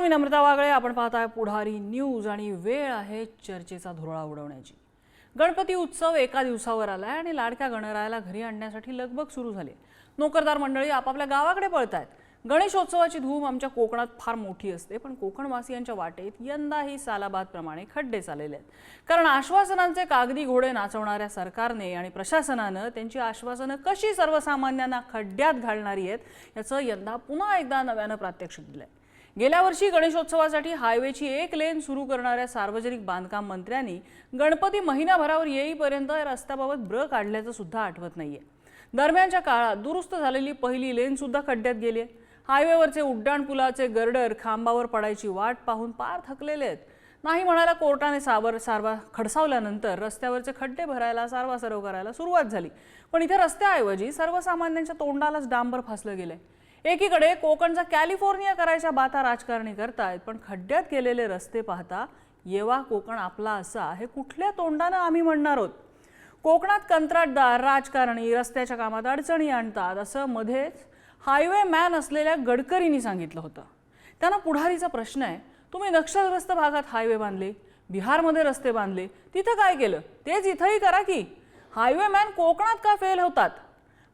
नमस्कार मी नम्रता वागळे. आपण पाहताय पुढारी न्यूज आणि वेळ आहे चर्चेचा धुरळा उडवण्याची. गणपती उत्सव एका दिवसावर आलाय आणि लाडक्या गणरायाला घरी आणण्यासाठी लगबग सुरू झाली. नोकरदार मंडळी आपापल्या गावाकडे पळत आहेत गणेशोत्सवाची धूम आमच्या कोकणात फार मोठी असते पण कोकणवासियांच्या वाटेत यंदाही सालाबादप्रमाणे खड्डे चाललेले आहेत. कारण आश्वासनांचे कागदी घोडे नाचवणाऱ्या सरकारने आणि प्रशासनानं त्यांची आश्वासनं कशी सर्वसामान्यांना खड्ड्यात घालणारी आहेत याचं यंदा पुन्हा एकदा नव्यानं प्रात्यक्षिक दिलं आहे गेल्या वर्षी गणेशोत्सवासाठी हायवेची एक लेन सुरू करणाऱ्या सार्वजनिक बांधकाम मंत्र्यांनी गणपती महिनाभरावर येईपर्यंत रस्त्याबाबत ब्र काढल्याचं सुद्धा आठवत नाहीये. दरम्यानच्या काळात दुरुस्त झालेली पहिली लेन सुद्धा खड्ड्यात गेली आहे हायवेवरचे उड्डाणपुलाचे गर्डर खांबावर पडायची वाट पाहून पार थकलेले आहेत. नाही म्हणायला कोर्टाने सावर सारवा खडसावल्यानंतर रस्त्यावरचे खड्डे भरायला सारवा सरव करायला सुरुवात झाली. पण इथे रस्त्याऐवजी सर्वसामान्यांच्या तोंडालाच डांबर फासलं गेलंय. एकीकडे कोकणचा कॅलिफोर्निया करायच्या बाता राजकारणी करतायत पण खड्ड्यात गेलेले रस्ते पाहता येवा कोकण आपला असा हे कुठल्या तोंडानं आम्ही म्हणणार आहोत? कोकणात कंत्राटदार राजकारणी रस्त्याच्या कामात अडचणी आणतात असं मध्येच हायवे मॅन असलेल्या गडकरींनी सांगितलं होतं. त्यांना पुढारीचा प्रश्न आहे तुम्ही नक्षलग्रस्त भागात हायवे बांधले बिहारमध्ये रस्ते बांधले तिथं काय केलं? तेच इथंही करा की. हायवे मॅन कोकणात का फेल होतात?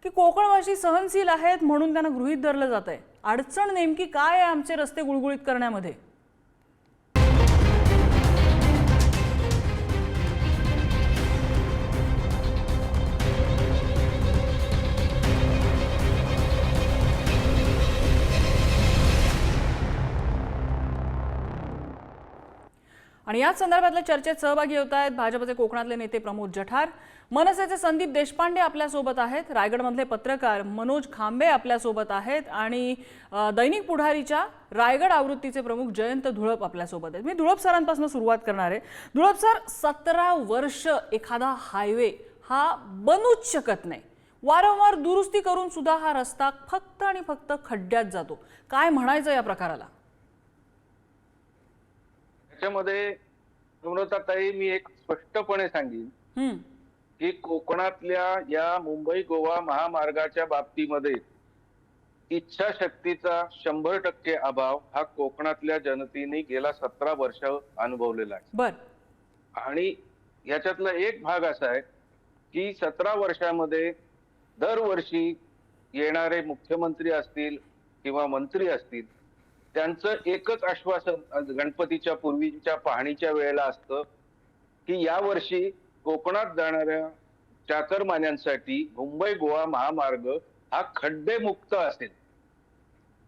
की कोकणवासी सहनशील आहेत म्हणून त्यांना गृहित धरलं जात आहे अडचण नेमकी काय आहे आमचे रस्ते गुळगुळीत करण्यामध्ये? आणि याच संदर्भातल्या चर्चेत सहभागी होत आहेत भाजपचे कोकणातले नेते प्रमोद जठार मनसेचे संदीप देशपांडे आपल्यासोबत आहेत. रायगडमधले पत्रकार मनोज खांबे आपल्यासोबत आहेत. आणि दैनिक पुढारीच्या रायगड आवृत्तीचे प्रमुख जयंत धुळप आपल्यासोबत आहेत. मी धुळप सरांपासून सुरुवात करणार आहे. धुळप सर सतरा वर्ष एखादा हायवे हा बनूच शकत नाही. वारंवार दुरुस्ती करून सुद्धा हा रस्ता फक्त आणि फक्त खड्ड्यात जातो. काय म्हणायचं या प्रकाराला? त्याच्यामध्ये मी एक स्पष्टपणे सांगेन. की कोकणातल्या या मुंबई गोवा महामार्गाच्या बाबतीमध्ये इच्छाशक्तीचा शंभर टक्के अभाव हा कोकणातल्या जनतेने गेला सतरा वर्ष अनुभवलेला आहे. बर. आणि याच्यातला एक भाग असा आहे की सतरा वर्षामध्ये दरवर्षी येणारे मुख्यमंत्री असतील किंवा मंत्री असतील त्यांचं एकच आश्वासन गणपतीच्या पूर्वीच्या पाहणीच्या वेळेला असतं की यावर्षी कोकणात जाणाऱ्या चाकरमान्यांसाठी मुंबई गोवा महामार्ग हा खड्डेमुक्त असेल.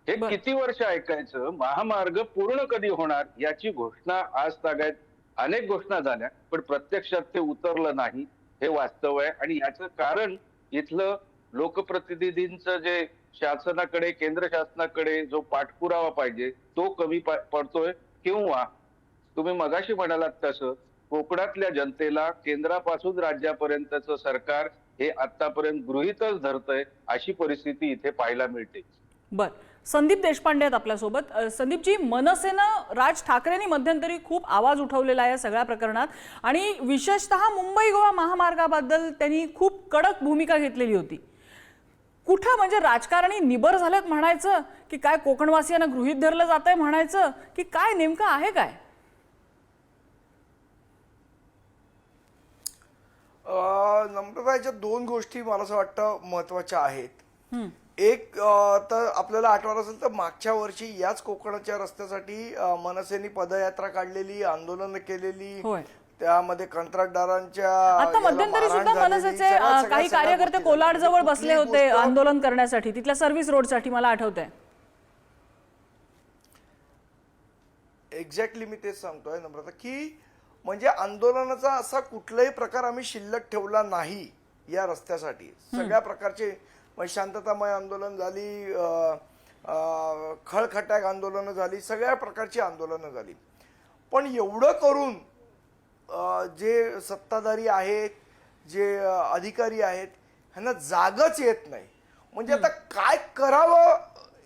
हे. किती वर्ष ऐकायचं? महामार्ग पूर्ण कधी होणार याची घोषणा आज तागायत अनेक घोषणा झाल्या पण प्रत्यक्षात ते उतरलं नाही हे वास्तव आहे. आणि याचं कारण इथलं लोकप्रतिनिधींचं जे शासनाकडे केंद्र शासनाकडे जो पाठपुरावा पाहिजे तो कमी पडतोय किंवा तुम्ही मगाशी म्हणालात तसं कोकणातल्या जनतेला केंद्रापासून राज्यापर्यंतचं सरकार हे आतापर्यंत गृहीतच धरतंय अशी परिस्थिती इथे पाहायला मिळते. बर. संदीप देशपांडे आहेत आपल्यासोबत. संदीपजी मनसेनं राज ठाकरेंनी मध्यंतरी खूप आवाज उठवलेला आहे या सगळ्या प्रकरणात आणि विशेषतः मुंबई गोवा महामार्गाबद्दल त्यांनी खूप कडक भूमिका घेतलेली होती. कुठं म्हणजे राजकारणी निबर झालेत म्हणायचं की काय कोकणवासियांना गृहीत धरलं जात आहे म्हणायचं की काय नेमकं आहे काय? नम्रताच्या दोन गोष्टी मला असं वाटतं महत्त्वाच्या आहेत एक तर आपल्याला आठवत असेल तर मागच्या वर्षी याच कोकणाच्या रस्त्यासाठी मनसेनी पदयात्रा काढलेली आंदोलन केलेली. त्यामध्ये कंत्राटदारांच्या आता मध्यंतरी सुद्धा मनसेचे काही कार्यकर्ते कोलाड. जवळ बसले होते आंदोलन करण्यासाठी तिथल्या सर्व्हिस रोडसाठी मला आठवत आहे एक्झॅक्टली मी तेच सांगतोय नम्रता की म्हणजे आंदोलनाचा असा कुठलाही प्रकार आम्ही शिल्लक ठेवला नाही या रस्त्यासाठी. सगळ्या प्रकारचे म्हणजे शांततामय आंदोलन झाली खळखटाक आंदोलनं झाली सगळ्या प्रकारची आंदोलनं झाली. पण एवढं करून जे सत्ताधारी आहेत जे अधिकारी आहेत ह्यांना जागच येत नाही. म्हणजे आता काय करावं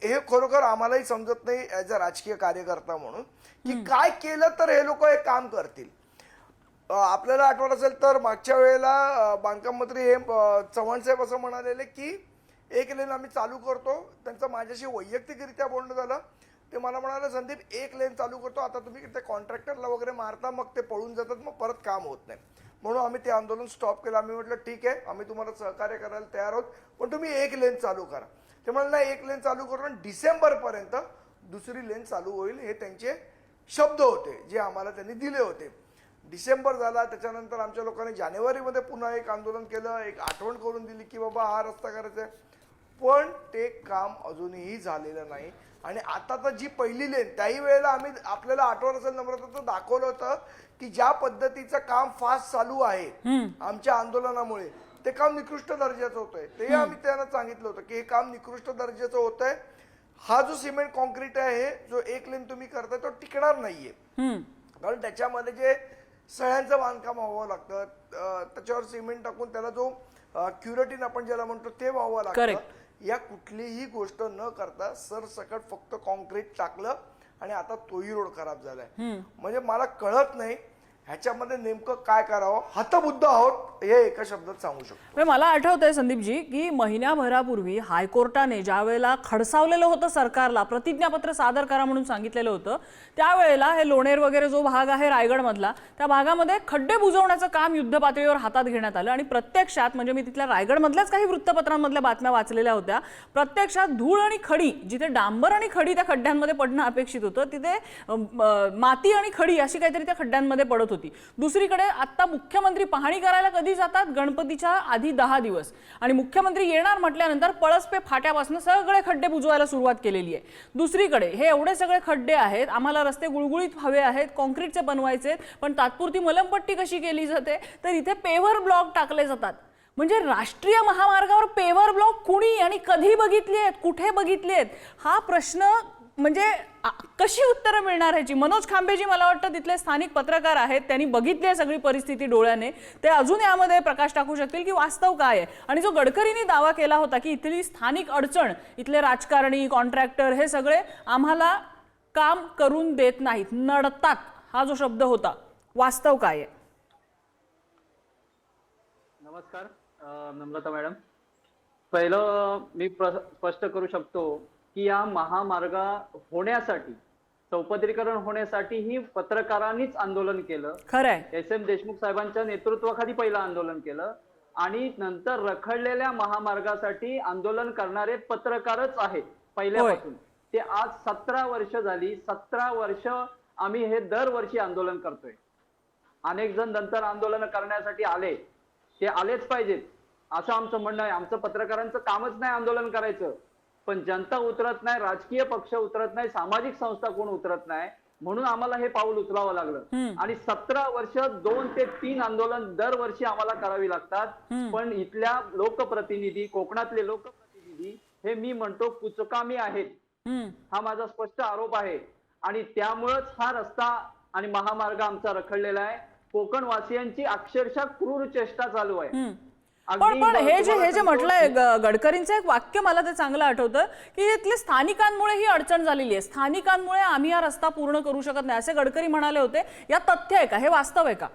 हे खरोखर आम्हालाही समजत नाही ॲज अ राजकीय कार्यकर्ता म्हणून. की काय केलं तर हे लोक हे काम करतील. आपल्याला आठवत असेल तर मागच्या वेळेला बांधकाम मंत्री हे अं, चव्हाण साहेब असं म्हणालेले की एक लेन आम्ही चालू करतो. त्यांचं माझ्याशी वैयक्तिकरित्या बोलणं झालं. ते मला म्हणाले संदीप एक लेन चालू करतो. आता तुम्ही ते कॉन्ट्रॅक्टरला वगैरे मारता मग ते पळून जातात मग परत काम होत नाही. म्हणून आम्ही ते आंदोलन स्टॉप केलं. आम्ही म्हटलं ठीक आहे आम्ही तुम्हाला सहकार्य करायला तयार आहोत पण तुम्ही एक लेन चालू करा. ते म्हणाले नाही एक लेन चालू करू आणि डिसेंबरपर्यंत दुसरी लेन चालू होईल. हे त्यांचे शब्द होते जे आम्हाला त्यांनी दिले होते. डिसेंबर झाला त्याच्यानंतर आमच्या लोकांनी जानेवारीमध्ये पुन्हा एक आंदोलन केलं एक आठवण करून दिली की बाबा हा रस्ता करायचा आहे. पण ते काम अजूनही झालेलं नाही. आणि आता तर जी पहिली लेन त्याही वेळेला आम्ही आपल्याला आठवण असेल नम्रता दाखवलं होतं की ज्या पद्धतीचं काम फास्ट चालू आहे आमच्या आंदोलनामुळे ते काम निकृष्ट दर्जाचं होतंय. ते आम्ही त्यांना सांगितलं होतं की हे काम निकृष्ट दर्जाचं होतंय. हा जो सिमेंट कॉन्क्रीट आहे जो एक लेन तुम्ही करताय तो टिकणार नाहीये. कारण त्याच्यामध्ये जे सळ्यांचं बांधकाम व्हावं लागतं. त्याच्यावर सिमेंट टाकून त्याला जो क्युरेटिन आपण ज्याला म्हणतो ते व्हावं लागतं. या कुठलीही गोष्ट न करता सरसकट फक्त कॉन्क्रीट टाकलं आणि आता तोही रोड खराब झालाय. म्हणजे मला कळत नाही ह्याच्यामध्ये नेमकं काय करावं? हतबुद्ध आहोत हे एका शब्दात सांगू शकतो. मला मला आठवतंय संदीपजी की महिन्याभरापूर्वी हायकोर्टाने ज्या वेळेला खडसावलेलं होतं सरकारला प्रतिज्ञापत्र सादर करा म्हणून सांगितलेलं होतं त्यावेळेला हे लोणेर वगैरे जो भाग आहे रायगडमधला त्या भागामध्ये खड्डे बुजवण्याचं काम युद्धपातळीवर हातात घेण्यात आलं आणि प्रत्यक्षात म्हणजे मी तिथल्या रायगडमधल्याच काही वृत्तपत्रांमधल्या बातम्या वाचलेल्या होत्या प्रत्यक्षात धूळ आणि खडी जिथे डांबर आणि खडी त्या खड्ड्यांमध्ये पडणं अपेक्षित होतं तिथे माती आणि खडी अशी काहीतरी त्या खड्ड्यांमध्ये पडत होती. दुसरीकडे आता मुख्यमंत्री पाहणी करायला कधी जातात? गणपतीच्या आधी दहा दिवस. आणि मुख्यमंत्री येणार म्हटल्यानंतर पळसपे फाट्यापासून सगळे खड्डे बुजवायला सुरुवात केलेली आहे. दुसरीकडे हे एवढे सगळे खड्डे आहेत आम्हाला रस्ते गुळगुळीत हवे आहेत कॉन्क्रीटचे बनवायचे आहेत, पण तात्पुरती मलमपट्टी कशी केली जाते? तर इथे पेव्हर ब्लॉक टाकले जातात. म्हणजे राष्ट्रीय महामार्गावर पेव्हर ब्लॉक कुणी आणि कधी बघितली आहेत? कुठे बघितली आहेत? हा प्रश्न म्हणजे आ- कशी उत्तरं मिळणार ह्याची मनोज खांबेजी मला वाटतं तिथले स्थानिक पत्रकार आहेत त्यांनी बघितली आहे सगळी परिस्थिती डोळ्याने. ते अजून यामध्ये प्रकाश टाकू शकतील की वास्तव काय आहे? आणि जो गडकरींनी दावा केला होता की इथली स्थानिक अडचण इथले राजकारणी कॉन्ट्रॅक्टर हे सगळे आम्हाला काम करून देत नाहीत नडतात हा जो शब्द होता. वास्तव काय आहे? नमस्कार नम्रता मॅडम. पहिलं मी प्र- स्पष्ट करू शकतो की या महामार्ग होण्यासाठी चौपदरीकरण होण्यासाठी ही पत्रकारांनीच आंदोलन केलं. खरंय. एस एम देशमुख साहेबांच्या नेतृत्वाखाली पहिलं आंदोलन केलं. आणि नंतर रखडलेल्या महामार्गासाठी आंदोलन करणारे पत्रकारच आहेत पहिल्यापासून. ते आज सतरा वर्ष झाली. सतरा वर्ष आम्ही हे दरवर्षी आंदोलन करतोय. अनेक जण नंतर आंदोलन करण्यासाठी आले. ते आलेच पाहिजेत. असं आमचं म्हणणं आहे. आमचं पत्रकारांचं कामच नाही आंदोलन करायचं. पण जनता उतरत नाही राजकीय पक्ष उतरत नाही सामाजिक संस्था कोण उतरत नाही म्हणून आम्हाला हे पाऊल उचलावं लागलं. आणि सतरा वर्ष दोन ते तीन आंदोलन दरवर्षी आम्हाला करावी लागतात. पण इथल्या लोकप्रतिनिधी कोकणातले लोकप्रतिनिधी हे मी म्हणतो कुचकामी आहेत. हा माझा स्पष्ट आरोप आहे. आणि त्यामुळंच हा रस्ता आणि महामार्ग आमचा रखडलेला आहे. कोकण वासियांची अक्षरशः क्रूर चेष्टा चालू आहे. पण पण हे जे हे जे म्हटलंय गडकरींचं एक वाक्य मला ते चांगलं आठवतं की इथले स्थानिकांमुळे ही अडचण झालेली आहे. स्थानिकांमुळे आम्ही हा रस्ता पूर्ण करू शकत नाही असे गडकरी म्हणाले होते. या तथ्य आहे का? हे वास्तव आहे का?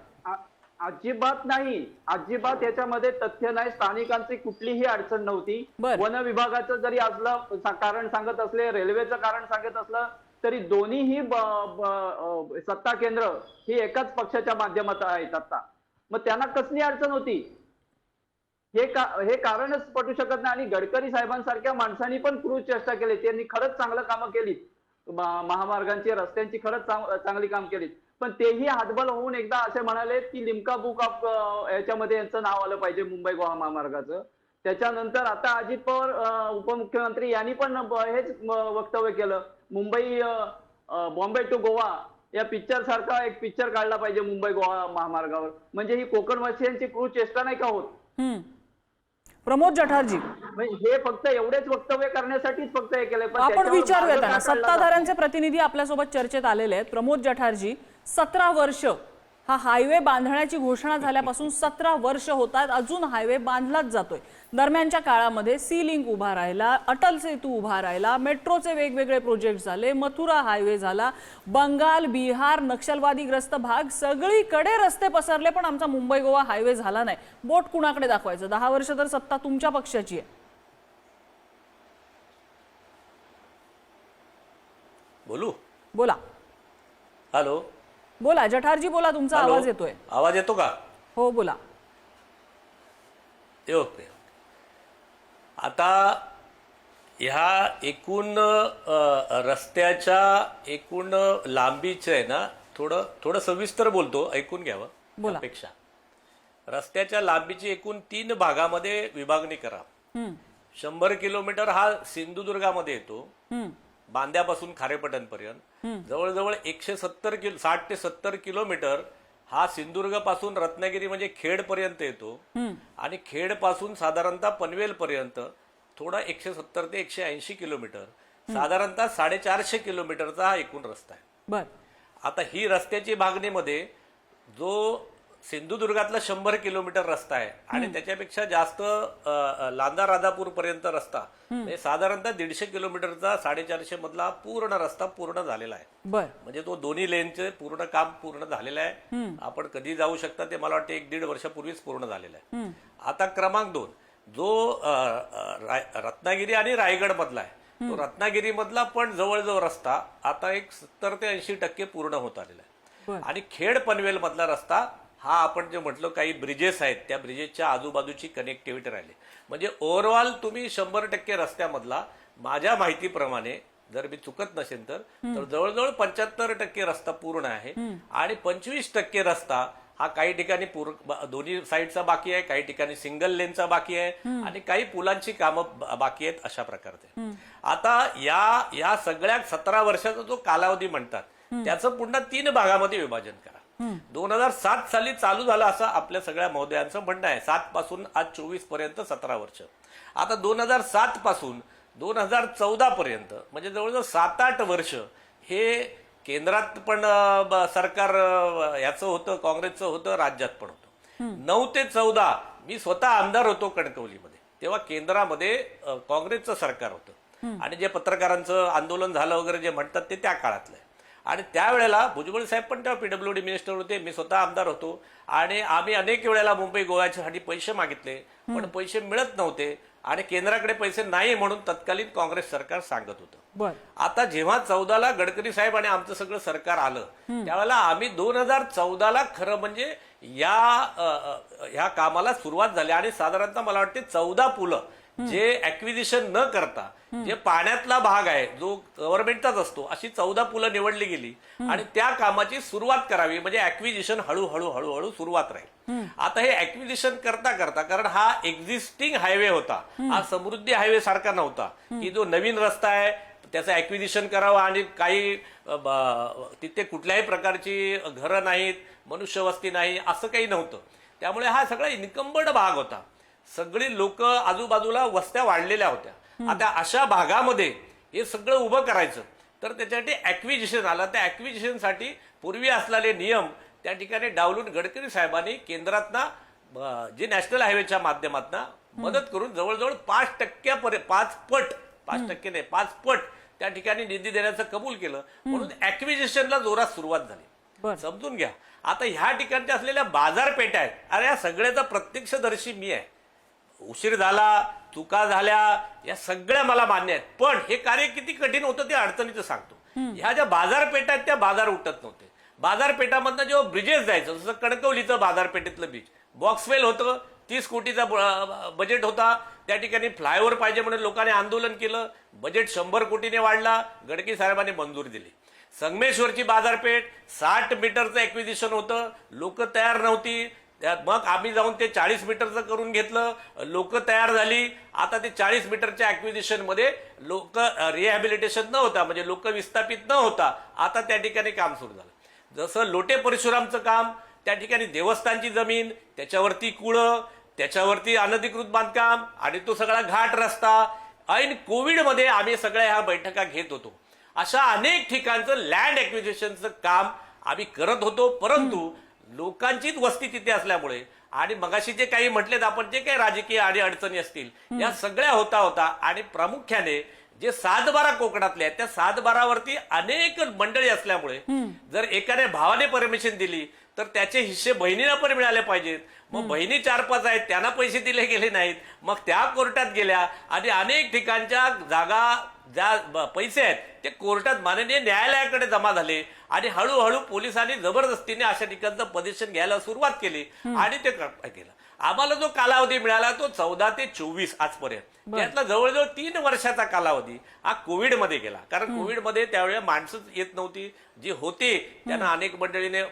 अजिबात नाही. अजिबात याच्यामध्ये तथ्य नाही. स्थानिकांची कुठलीही अडचण नव्हती. वन विभागाचं जरी असलं कारण सांगत असले रेल्वेचं कारण सांगत असलं तरी दोन्हीही सत्ता केंद्र ही एकाच पक्षाच्या माध्यमात आहेत आता. मग त्यांना कसली अडचण होती? हे का हे कारणच पटू शकत नाही. आणि गडकरी साहेबांसारख्या माणसांनी पण क्रूर चेष्टा केली. त्यांनी खरंच चांगलं कामं केली महामार्गांची रस्त्यांची खरंच चांगली काम केली पण तेही हातबल होऊन एकदा असे म्हणाले की लिमका बुक ऑफ याच्यामध्ये यांचं नाव आलं पाहिजे मुंबई गोवा महामार्गाचं. त्याच्यानंतर आता अजित पवार उपमुख्यमंत्री यांनी पण हेच वक्तव्य केलं. मुंबई बॉम्बे टू गोवा या पिक्चर सारखा एक पिक्चर काढला पाहिजे मुंबई गोवा महामार्गावर. म्हणजे ही कोकणवासियांची क्रूर चेष्टा नाही का होत? प्रमोद जठारजी. म्हणजे हे फक्त एवढेच वक्तव्य करण्यासाठीच फक्त हे पण आपण विचारूया त्यांना. सत्ताधाऱ्यांचे प्रतिनिधी आपल्यासोबत चर्चेत आलेले आहेत. प्रमोद जठारजी सतरा वर्ष हा हायवे बांधण्याची घोषणा झाल्यापासून सतरा वर्ष होतात. अजून हायवे बांधलाच जातोय. दरम्यानच्या काळामध्ये सी लिंक उभा राहिला अटल सेतू उभा राहिला मेट्रोचे वेगवेगळे प्रोजेक्ट झाले मथुरा हायवे झाला बंगाल बिहार नक्षलवादीग्रस्त भाग सगळीकडे रस्ते पसरले पण आमचा मुंबई गोवा हायवे झाला नाही. बोट कुणाकडे दाखवायचं? दहा वर्ष तर सत्ता तुमच्या पक्षाची आहे. बोला? हॅलो? बोला जठारजी बोला तुमचा हॅलो? आवाज येतोय. आवाज येतो का? हो बोला. ओके. आता ह्या एकूण अ, रस्त्याच्या एकूण लांबीचं आहे ना थोडं थोडं सविस्तर बोलतो ऐकून घ्यावं बोला. अपेक्षा रस्त्याच्या लांबीची एकूण तीन भागामध्ये विभागणी करा. हम्म, शंभर किलोमीटर हा सिंधुदुर्गामध्ये येतो. हम्म, बांद्यापासून खारेपटणपर्यंत जवळजवळ एकशे सत्तर किलो साठ ते सत्तर किलोमीटर हा सिंधुदुर्गपासून रत्नागिरी म्हणजे खेड पर्यंत येतो. आणि खेडपासून साधारणतः पनवेल पर्यंत थोडा एकशे सत्तर ते एकशे ऐंशी किलोमीटर. साधारणतः साडेचारशे किलोमीटरचा हा एकूण रस्ता आहे. आता ही रस्त्याची भागणीमध्ये जो सिंधुदुर्गातला शंभर किलोमीटर रस्ता आहे. आणि त्याच्यापेक्षा जास्त लांदा राधापूर पर्यंत रस्ता म्हणजे साधारणतः दीडशे किलोमीटरचा साडेचारशे मधला पूर्ण रस्ता पूर्ण झालेला आहे. म्हणजे तो दोन्ही लेनचे पूर्ण काम पूर्ण झालेलं आहे. आपण कधी जाऊ शकता ते मला वाटतं एक दीड वर्षापूर्वीच पूर्ण झालेलं आहे. आता क्रमांक दोन. जो रत्नागिरी आणि रायगड मधला आहे. तो रत्नागिरी मधला पण जवळजवळ रस्ता आता एक सत्तर ते ऐंशी टक्के पूर्ण होत आलेला आहे. आणि खेड पनवेल मधला रस्ता हा आपण जे म्हटलं काही ब्रिजेस आहेत त्या ब्रिजेसच्या आजूबाजूची कनेक्टिव्हिटी राहिली. म्हणजे ओव्हरऑल तुम्ही शंभर टक्के रस्त्यामधला माझ्या माहितीप्रमाणे जर मी चुकत नसेल तर तर जवळजवळ पंच्याहत्तर टक्के रस्ता पूर्ण आहे आणि पंचवीस टक्के रस्ता हा काही ठिकाणी दोन्ही साईडचा बाकी आहे काही ठिकाणी सिंगल लेनचा बाकी आहे आणि काही पुलांची कामं बाकी आहेत अशा प्रकारचे. आता या या सगळ्या सतरा वर्षाचा जो कालावधी म्हणतात त्याचं पुन्हा तीन भागामध्ये विभाजन करा. दोन हजार सात साली चालू झालं असं आपल्या सगळ्या महोदयांचं म्हणणं आहे. सात पासून आज चोवीसपर्यंत सतरा वर्ष. आता दोन हजार सात पासून दोन हजार चौदा पर्यंत म्हणजे जवळजवळ सात आठ वर्ष हे केंद्रात पण सरकार याचं होतं काँग्रेसचं होतं राज्यात पण होतं. नऊ ते चौदा मी स्वतः आमदार होतो कणकवलीमध्ये. तेव्हा केंद्रामध्ये अ, काँग्रेसचं सरकार होतं. आणि जे पत्रकारांचं आंदोलन झालं वगैरे जे म्हणतात ते त्या काळातलं आणि त्यावेळेला भुजबळ साहेब पण तेव्हा पीडब्ल्यू डी मिनिस्टर होते. मी स्वतः आमदार होतो. आणि आम्ही अनेक वेळेला मुंबई गोव्याच्यासाठी पैसे मागितले. पण पैसे मिळत नव्हते. आणि केंद्राकडे पैसे नाही म्हणून तत्कालीन काँग्रेस सरकार सांगत होतं. आता जेव्हा चौदाला गडकरी साहेब आणि आमचं सगळं सरकार आलं त्यावेळेला आम्ही दोन हजार चौदाला खरं म्हणजे या ह्या कामाला सुरुवात झाली. आणि साधारणतः मला वाटते चौदा पुलं जे ऍक्विजिशन न करता जे पाण्यातला भाग आहे जो गव्हर्नमेंटचाच असतो अशी चौदा पुलं निवडली गेली आणि त्या कामाची सुरुवात करावी म्हणजे ऍक्विजिशन हळूहळू हळूहळू सुरुवात राहील. आता हे ऍक्विजिशन करता करता कारण हा एक्झिस्टिंग हायवे होता. हा समृद्धी हायवे सारखा नव्हता. की जो नवीन रस्ता आहे त्याचं ऍक्विजिशन करावं आणि काही तिथे कुठल्याही प्रकारची घरं नाहीत मनुष्यवस्ती नाही असं काही नव्हतं. त्यामुळे हा सगळा इन्कम्बर्ड भाग होता. सगळी लोक आजूबाजूला वस्त्या वाढलेल्या होत्या. आता अशा भागामध्ये हे सगळं उभं करायचं तर त्याच्यासाठी ऍक्विजिशन आलं. त्या ऍक्विजिशनसाठी पूर्वी असलेले नियम त्या ठिकाणी डावलून गडकरी साहेबांनी केंद्रातना जे नॅशनल हायवेच्या माध्यमातून मदत करून जवळजवळ पाच टक्क्यापर्यंत पाच पट पाच टक्के नाही पाच पट त्या ठिकाणी निधी देण्याचं कबूल केलं. म्हणून ऍक्विजिशनला जोरात सुरुवात झाली. समजून घ्या. आता ह्या ठिकाणच्या असलेल्या बाजारपेठा आहेत. अरे या सगळ्याचा प्रत्यक्षदर्शी मी आहे. उशीर झाला चुका झाल्या या सगळ्या मला मान्य आहेत. पण हे कार्य किती कठीण होतं ते अडचणीचं सांगतो. ह्या ज्या बाजारपेठा आहेत त्या बाजार उठत नव्हते. बाजारपेठामधनं जेव्हा ब्रिजेस जायचं जसं कणकवलीचं बाजारपेठेतलं ब्रिज बॉक्सवेल होतं तीस कोटीचा बजेट होता. त्या ठिकाणी फ्लायओव्हर पाहिजे म्हणून लोकांनी आंदोलन केलं. बजेट शंभर कोटीने वाढला गडकरी साहेबांनी मंजुरी दिली. संगमेश्वरची बाजारपेठ साठ मीटरचं एक्विजिशन होतं. लोक तयार नव्हती. त्यात मग आम्ही जाऊन ते चाळीस मीटरचं करून घेतलं लोक तयार झाली. आता ते चाळीस मीटरच्या ॲक्विजिशनमध्ये लोक रिहॅबिलिटेशन न होता म्हणजे लोक विस्थापित न होता आता त्या ठिकाणी काम सुरू झालं. जसं लोटे परशुरामचं काम त्या ठिकाणी देवस्थानची जमीन त्याच्यावरती कुळं त्याच्यावरती अनधिकृत बांधकाम आणि तो सगळा घाट रस्ता. ऐन कोविडमध्ये आम्ही सगळ्या ह्या बैठका घेत होतो. अशा अनेक ठिकाणचं लँड ॲक्विजिशनचं काम आम्ही करत होतो परंतु लोकांचीच वस्ती तिथे असल्यामुळे आणि मगाशी जे काही म्हटलेत आपण जे काही राजकीय आणि अडचणी असतील या सगळ्या होता होता आणि प्रामुख्याने जे सातबारा कोकणातले आहेत त्या सातबारावरती अनेक मंडळी असल्यामुळे जर एकाने भावाने परमिशन दिली तर त्याचे हिस्से बहिणीला पण मिळाले पाहिजेत. मग बहिणी चार पाच आहेत त्यांना पैसे दिले गेले नाहीत. मग त्या कोर्टात गेल्या आणि अनेक ठिकाणच्या जागा ज्या पैसे आहेत ते कोर्टात माननीय न्यायालयाकडे जमा झाले. आणि हळूहळू पोलिसांनी जबरदस्तीने अशा ठिकाणचं पदेशन घ्यायला सुरुवात केली आणि ते केलं. आम्हाला जो कालावधी मिळाला तो चौदा ते चोवीस आजपर्यंत. त्यातला जवळजवळ तीन वर्षाचा कालावधी हा कोविडमध्ये गेला. कारण कोविडमध्ये त्यावेळेला माणसं येत नव्हती. जी होती त्यांना अनेक मंडळीने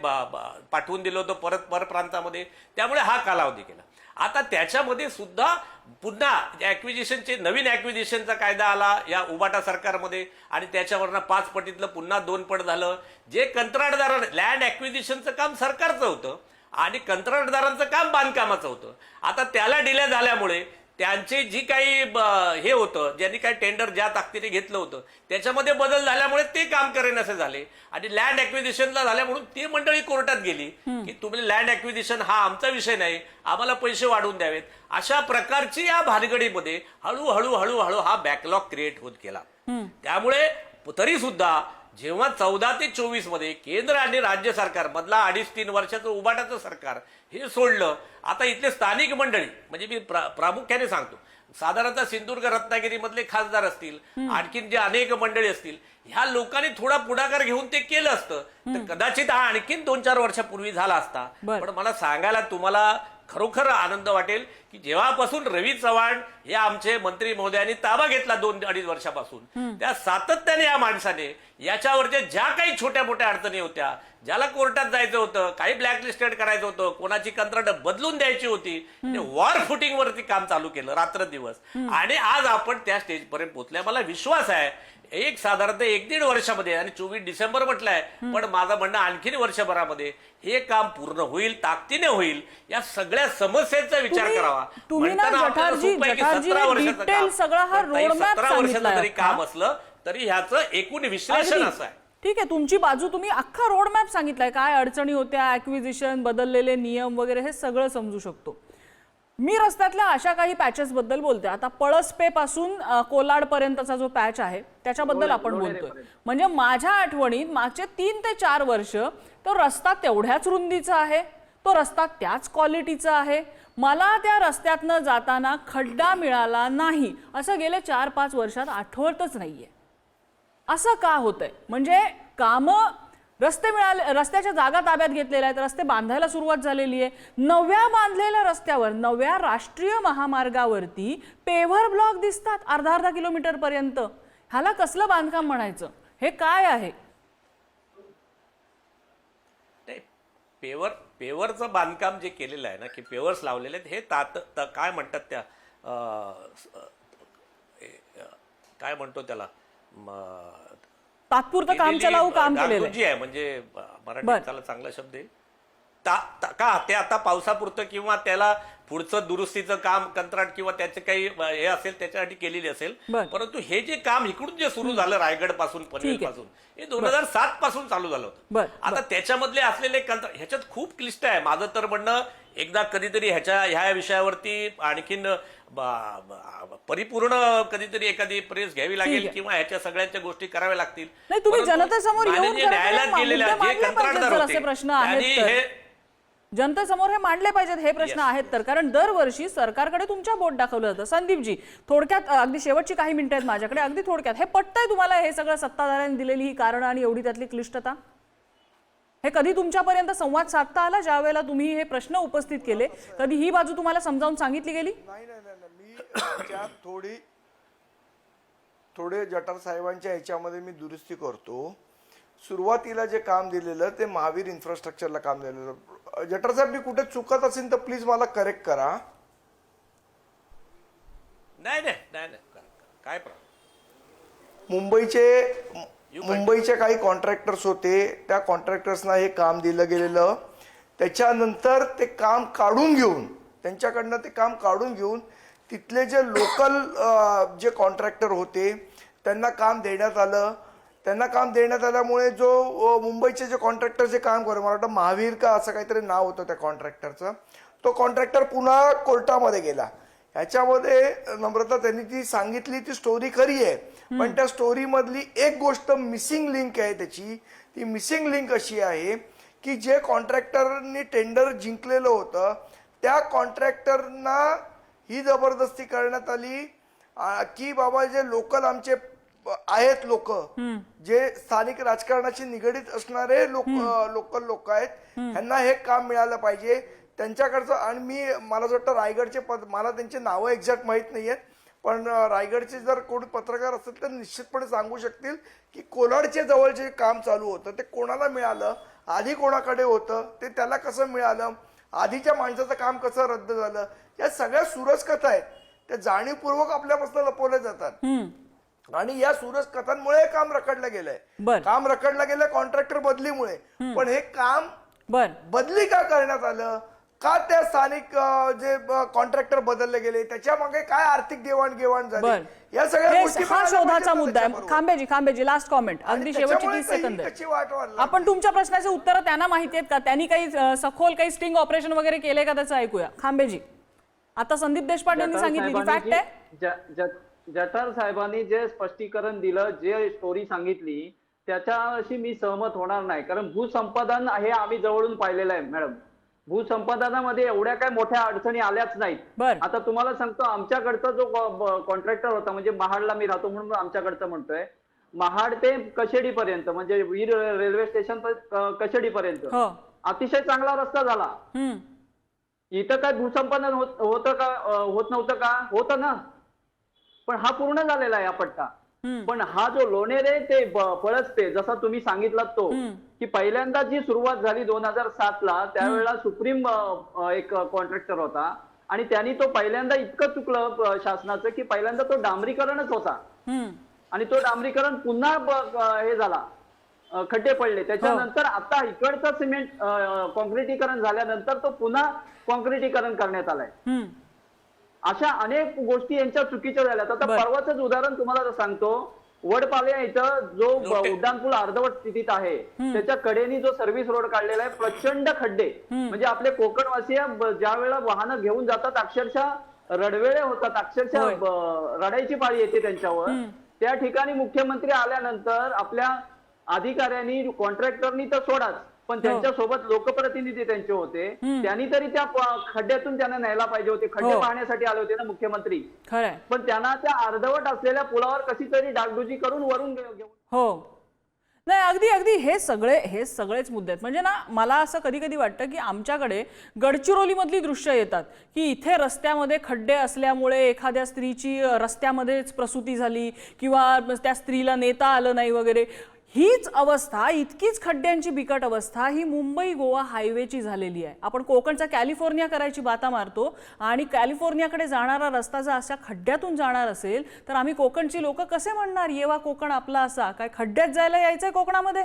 पाठवून दिलं होतं परत परप्रांतामध्ये त्यामुळे हा कालावधी गेला. आता त्याच्यामध्ये सुद्धा पुन्हा ऍक्विजिशनचे नवीन ऍक्विजिशनचा कायदा आला या उबाटा सरकारमध्ये. आणि त्याच्यावरनं पाच पटीतलं पुन्हा दोन पट झालं. जे कंत्राटदार लँड ऍक्विजिशनचं काम सरकारचं होतं. आणि कंत्राटदारांचं काम बांधकामाचं होतं. आता त्याला डिले झाल्यामुळे त्यांची जी काही हे होतं ज्यांनी काही टेंडर ज्या ताकदीने घेतलं होतं त्याच्यामध्ये बदल झाल्यामुळे ते काम करेनसे झाले. आणि लँड ऍक्विजिशनला झाल्या म्हणून ती मंडळी कोर्टात गेली की तुम्ही लँड ऍक्विजिशन हा आमचा विषय नाही आम्हाला पैसे वाढवून द्यावेत. अशा प्रकारची या भानगडीमध्ये हळूहळू हळूहळू हा बॅकलॉग क्रिएट होत गेला. त्यामुळे तरी सुद्धा जेव्हा चौदा ते चोवीसमध्ये केंद्र आणि राज्य सरकार मधला अडीच तीन वर्षाचं उबाटाचं सरकार हे सोडलं आता इथले स्थानिक मंडळी म्हणजे मी प्रा- प्रामुख्याने सांगतो साधारणतः सिंधुदुर्ग रत्नागिरी मधले खासदार असतील आणखीन जे अनेक मंडळी असतील ह्या लोकांनी थोडा पुढाकार घेऊन ते केलं असतं. तर कदाचित हा आणखीन दोन चार वर्षापूर्वी झाला असता. पण मला सांगायला तुम्हाला खरोखर आनंद वाटेल की जेव्हापासून रवी चव्हाण हे आमचे मंत्री महोदयांनी ताबा घेतला दोन अडीच वर्षापासून त्या सातत्याने या माणसाने याच्यावरच्या ज्या काही छोट्या मोठ्या अडचणी होत्या ज्याला कोर्टात जायचं होतं काही ब्लॅकलिस्टेड करायचं होतं कोणाची कंत्राट बदलून द्यायची होती वॉर फुटिंग वरती काम चालू केलं रात्र दिवस आणि आज आपण त्या स्टेज पर्यंत पोहोचल्या. मला विश्वास आहे एक साधारणतः एक दीड वर्षामध्ये आणि चोवीस डिसेंबर म्हटलंय पण माझं म्हणणं आणखीन वर्षभरामध्ये हे काम पूर्ण होईल ताकदीने होईल या सगळ्या समस्येचा विचार करावा तुम्ही ना म्हणताना आपल्याला जठारजी- सोपं आहे की जठारजी 17 हे वर्षाचं detail काम. सगळा हा पण ताई, roadmap 17 वर्षाचं सांगितलाय जरी काम. असलं तरी ह्याचं एकूण विश्लेषण अगदी. असं आहे ठीक आहे तुमची बाजू तुम्ही अख्खा रोडमॅप सांगितलाय काय अडचणी होत्या ऍक्विजिशन बदललेले नियम वगैरे हे सगळं समजू शकतो मी रस्त्यातल्या अशा काही पॅचेस बद्दल बोलते आता पळसपे पासून कोलाड पर्यंतचा जो पॅच आहे त्याच्याबद्दल आपण बोलतोय. म्हणजे माझ्या आठवणीत मागचे तीन ते चार वर्ष तो रस्ता तेवढ्याच रुंदीचा आहे तो रस्ता त्याच क्वालिटीचा आहे. मला त्या रस्त्यातनं जाताना खड्डा मिळाला नाही असं गेले चार पाच वर्षात आठवतच नाहीये. असं का होतंय? म्हणजे कामं रस्ते मिळाले रस्त्याच्या जागा ताब्यात घेतलेल्या आहेत रस्ते बांधायला सुरुवात झालेली आहे. नव्या बांधलेल्या रस्त्यावर नव्या राष्ट्रीय महामार्गावरती पेव्हर ब्लॉक दिसतात अर्धा अर्धा किलोमीटर पर्यंत. ह्याला कसलं बांधकाम म्हणायचं? हे काय आहे? पेवर पेवरचं बांधकाम जे केलेलं आहे ना की पेवर्स लावलेले आहेत हे तात त- काय म्हणतात त्या काय म्हणतो त्याला तात्पुरतं काम चलाऊ काम केलेलं आहे. म्हणजे त्याला चांगला शब्द आहे. ता- ता- का ते आता पावसापुरतं किंवा त्याला पुढचं दुरुस्तीचं काम कंत्राट किंवा त्याचे काही हे असेल त्याच्यासाठी केलेली असेल. परंतु हे जे काम इकडून जे सुरू झालं रायगडपासून पनवेल. पासून हे दोन हजार सात पासून चालू झालं होतं. आता त्याच्यामधले असलेले कंत्र ह्याच्यात खूप क्लिष्ट आहे. माझं तर म्हणणं एकदा कधीतरी ह्याच्या ह्या विषयावरती आणखीन परिपूर्ण कधीतरी एखादी प्रेस घ्यावी लागेल. किंवा ह्याच्या सगळ्यांच्या गोष्टी कराव्या लागतील. नाही, तुम्ही जनतेसमोर न्यायालयात हे गेलेल्या मुद्दे जे कंत्राटदार होते असे प्रश्न आहेत त्यांनी तर. हे जनतेसमोर हे मांडले पाहिजेत हे प्रश्न आहेत तर. कारण दरवर्षी सरकारकडे तुमच्या बोट दाखवलं जातं. संदीपजी थोडक्यात अगदी शेवटची काही मिनिटं आहेत माझ्याकडे. अगदी थोडक्यात हे पटतंय तुम्हाला हे सगळं सत्ताधाऱ्यांनी दिलेली ही कारण आणि एवढी त्यातली क्लिष्टता? हे कधी तुमच्यापर्यंत संवाद साधता आला ज्या वेळेला तुम्ही हे प्रश्न उपस्थित केले? कधी ही बाजू तुम्हाला समजावून सांगितली गेली? त्याच्यात थोडी थोडे जटार साहेबांच्या ह्याच्यामध्ये मी दुरुस्ती करतो. सुरुवातीला जे काम दिलेलं ते महावीर इन्फ्रास्ट्रक्चरला काम दिलेलं. जटार साहेब मी कुठे चुकत असेल तर प्लीज मला करेक्ट करा. नाही नाही नाही नाही काय मुंबईचे मुंबईचे काही कॉन्ट्रॅक्टर्स होते. त्या कॉन्ट्रॅक्टर्सना हे काम दिलं गेलेलं. त्याच्यानंतर ते काम काढून घेऊन त्यांच्याकडनं ते काम काढून घेऊन तिथले जे लोकल जे कॉन्ट्रॅक्टर होते त्यांना काम देण्यात आलं. त्यांना काम देण्यात आल्यामुळे जो मुंबईचे जे कॉन्ट्रॅक्टर जे काम करत मला वाटतं महावीर का असं काहीतरी नाव होतं त्या कॉन्ट्रॅक्टरचं तो कॉन्ट्रॅक्टर पुन्हा कोर्टामध्ये गेला. ह्याच्यामध्ये नम्रता त्यांनी ती सांगितली ती स्टोरी खरी आहे. पण त्या स्टोरी मधली एक गोष्ट मिसिंग लिंक आहे त्याची. ती मिसिंग लिंक अशी आहे की जे कॉन्ट्रॅक्टरनी टेंडर जिंकलेलं होतं त्या कॉन्ट्रॅक्टरना ही जबरदस्ती करण्यात आली की बाबा जे लोकल आमचे आहेत लोक जे स्थानिक राजकारणाशी निगडीत असणारे लोक लोकल लोक आहेत ह्यांना हे काम मिळालं पाहिजे. त्यांच्याकडचं आणि मी मला असं वाटतं रायगडचे पद मला त्यांची नावं एक्झॅक्ट माहीत नाही आहेत पण रायगडचे जर कोणी पत्रकार असतील तर निश्चितपणे सांगू शकतील की कोलाडचे जवळ जे काम चालू होतं ते कोणाला मिळालं आधी कोणाकडे होतं ते त्याला कसं मिळालं आधीच्या माणसाचं काम कसं रद्द झालं या सगळ्या सुरस कथा आहेत त्या जाणीवपूर्वक आपल्यापासून लपवल्या जातात. आणि या सुरस कथांमुळे काम रखडलं गेलंय. काम रखडलं गेलं कॉन्ट्रॅक्टर बदलीमुळे. पण हे काम बर. बदली का करण्यात आलं? का त्या स्थानिक जे कॉन्ट्रॅक्टर बदलले गेले? त्याच्यामागे काय आर्थिक देवाणघेवाण झाली? या सगळ्या गोष्टी शोधाचा मुद्दा आहे. खांबेजी खांबेजी लास्ट कॉमेंट अगदी शेवटची तीस सेकंद आपण तुमच्या प्रश्नाची उत्तरं त्यांना माहिती आहेत का? त्यांनी काही सखोल काही स्टिंग ऑपरेशन वगैरे केलंय का त्याचं ऐकूया? खांबेजी आता संदीप देशपांडेंनी जठार सांगितली फॅक्ट साहेबांनी आहे. जठार साहेबांनी जे स्पष्टीकरण दिलं जे स्टोरी सांगितली त्याच्याशी मी सहमत होणार नाही. कारण भूसंपादन हे आम्ही जवळून पाहिलेलं आहे मॅडम. भूसंपादनामध्ये एवढ्या काय मोठ्या अडचणी आल्याच नाहीत. आता तुम्हाला सांगतो आमच्याकडचा जो कॉन्ट्रॅक्टर होता म्हणजे महाडला मी राहतो म्हणून आमच्याकडचं म्हणतोय महाड ते कशेडी पर्यंत म्हणजे वीर रेल्वे स्टेशन कशेडी पर्यंत हो. अतिशय चांगला रस्ता झाला. इथं काय भूसंपादन होत होतं का होत नव्हतं का? होतं ना. पण हा पूर्ण झालेला आहे हा पट्टा. पण हा जो लोणेरे ते पळसपे जसा तुम्ही सांगितलात तो की पहिल्यांदा जी सुरुवात झाली दोन हजार सात ला त्यावेळेला सुप्रीम एक कॉन्ट्रॅक्टर होता. आणि त्यांनी तो पहिल्यांदा इतकं चुकलं शासनाचं की पहिल्यांदा तो डांबरीकरणच होता. आणि तो डांबरीकरण पुन्हा हे झाला. खड्डे पडले. त्याच्यानंतर आता इकडचं सिमेंट कॉन्क्रिटीकरण झाल्यानंतर तो पुन्हा कॉन्क्रिटीकरण करण्यात आलाय. अशा अनेक गोष्टी यांच्या चुकीच्या झाल्यात. आता. परवाच उदाहरण तुम्हाला सांगतो वडपाले इथं जो उड्डाणपूल अर्धवट स्थितीत आहे त्याच्या कडेनी जो सर्व्हिस रोड काढलेला आहे प्रचंड खड्डे. म्हणजे आपले कोकणवासीय ज्या वेळेला वाहनं घेऊन जातात अक्षरशः रडवेळे होतात अक्षरशः रडायची पाळी येते त्यांच्यावर. त्या ठिकाणी मुख्यमंत्री आल्यानंतर आपल्या अधिकाऱ्यांनी कॉन्ट्रॅक्टरनी तर सोडाच. पण त्यांच्यासोबत लोकप्रतिनिधी त्यांचे होते. त्यांनी तरी त्या खड्ड्यातून त्यांना न्यायला पाहिजे होते. खड्डे हो. पाहण्यासाठी आले होते ना मुख्यमंत्री. पण त्यांना त्या अर्धवट असलेल्या पुलावर कशी तरी डागडुजी करून वरून घेऊन हो. नाही अगदी अगदी हे सगळे हे सगळेच मुद्दे आहेत. म्हणजे ना मला असं कधी कधी वाटतं की आमच्याकडे गडचिरोलीमधली दृश्य येतात. की इथे रस्त्यामध्ये खड्डे असल्यामुळे एखाद्या स्त्रीची रस्त्यामध्येच प्रसूती झाली किंवा त्या स्त्रीला नेता आलं नाही वगैरे. हीच अवस्था इतकीच खड्ड्यांची बिकट अवस्था ही मुंबई गोवा हायवेची झालेली आहे. आपण कोकणचा कॅलिफोर्निया करायची बाता मारतो आणि कॅलिफोर्नियाकडे जाणारा रस्ता जर अशा खड्ड्यातून जाणार असेल तर आम्ही कोकणची लोक कसे म्हणणार येवा कोकण आपला असा. काय खड्ड्यात जायला यायचं आहे कोकणामध्ये?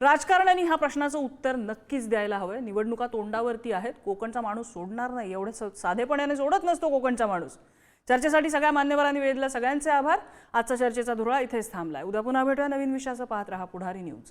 राजकारण्यांनी हा प्रश्नाचं उत्तर नक्कीच द्यायला हवंय. निवडणुका तोंडावरती आहेत. कोकणचा माणूस सोडणार नाही. एवढे साधेपणाने सोडत नसतो कोकणचा माणूस. चर्चेसाठी सगळ्या मान्यवरांनी वेळ दिला सगळ्यांचे आभार. आजचा चर्चेचा धुरळा इथेच थांबलाय. उद्या पुन्हा भेटूया. नवीन विषयाचं पाहत रहा पुढारी न्यूज.